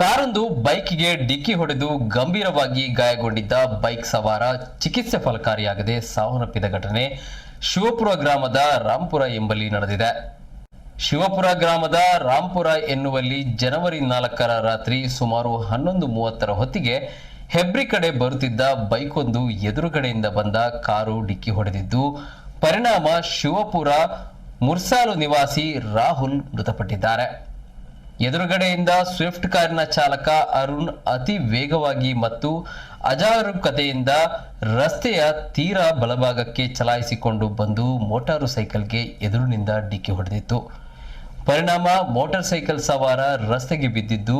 ಕಾರೊಂದು ಬೈಕ್ಗೆ ಡಿಕ್ಕಿ ಹೊಡೆದು ಗಂಭೀರವಾಗಿ ಗಾಯಗೊಂಡಿದ್ದ ಬೈಕ್ ಸವಾರ ಚಿಕಿತ್ಸೆ ಫಲಕಾರಿಯಾಗದೆ ಸಾವನ್ನಪ್ಪಿದ ಘಟನೆ ಶಿವಪುರ ಗ್ರಾಮದ ರಾಂಪುರ ಎಂಬಲ್ಲಿ ನಡೆದಿದೆ. ಶಿವಪುರ ಗ್ರಾಮದ ರಾಂಪುರ ಎನ್ನುವಲ್ಲಿ ಜನವರಿ ನಾಲ್ಕರ ರಾತ್ರಿ ಸುಮಾರು ಹನ್ನೊಂದು ಮೂವತ್ತರ ಹೊತ್ತಿಗೆ ಹೆಬ್ರಿ ಕಡೆ ಬರುತ್ತಿದ್ದ ಬೈಕೊಂದು ಎದುರುಗಡೆಯಿಂದ ಬಂದ ಕಾರು ಡಿಕ್ಕಿ ಹೊಡೆದಿದ್ದು, ಪರಿಣಾಮ ಶಿವಪುರ ಮುರ್ಸಾಲು ನಿವಾಸಿ ರಾಹುಲ್ ಮೃತಪಟ್ಟಿದ್ದಾರೆ. ಎದುರುಗಡೆಯಿಂದ ಸ್ವಿಫ್ಟ್ ಕಾರಿನ ಚಾಲಕ ಅರುಣ್ ಅತಿ ವೇಗವಾಗಿ ಮತ್ತು ಅಜಾಗರೂಕತೆಯಿಂದ ರಸ್ತೆಯ ತೀರಾ ಬಲಭಾಗಕ್ಕೆ ಚಲಾಯಿಸಿಕೊಂಡು ಬಂದು ಮೋಟಾರು ಸೈಕಲ್ಗೆ ಎದುರಿನಿಂದ ಡಿಕ್ಕಿ ಹೊಡೆದಿತ್ತು. ಪರಿಣಾಮ ಮೋಟಾರ್ ಸೈಕಲ್ ಸವಾರ ರಸ್ತೆಗೆ ಬಿದ್ದಿದ್ದು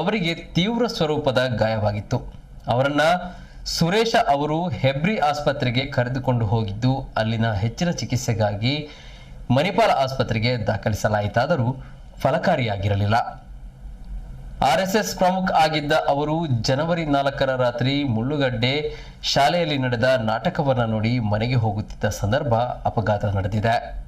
ಅವರಿಗೆ ತೀವ್ರ ಸ್ವರೂಪದ ಗಾಯವಾಗಿತ್ತು. ಅವರನ್ನ ಸುರೇಶ ಅವರು ಹೆಬ್ರಿ ಆಸ್ಪತ್ರೆಗೆ ಕರೆದುಕೊಂಡು ಹೋಗಿದ್ದು, ಅಲ್ಲಿನ ಹೆಚ್ಚಿನ ಚಿಕಿತ್ಸೆಗಾಗಿ ಮಣಿಪಾಲ ಆಸ್ಪತ್ರೆಗೆ ದಾಖಲಿಸಲಾಯಿತಾದರೂ ಫಲಕಾರಿಯಾಗಿರಲಿಲ್ಲ. ಆರ್ಎಸ್ಎಸ್ ಪ್ರಮುಖ ಆಗಿದ್ದ ಅವರು ಜನವರಿ ನಾಲ್ಕರ ರಾತ್ರಿ ಮುಳ್ಳುಗಡ್ಡೆ ಶಾಲೆಯಲ್ಲಿ ನಡೆದ ನಾಟಕವನ್ನು ನೋಡಿ ಮನೆಗೆ ಹೋಗುತ್ತಿದ್ದ ಸಂದರ್ಭ ಅಪಘಾತ ನಡೆದಿದೆ.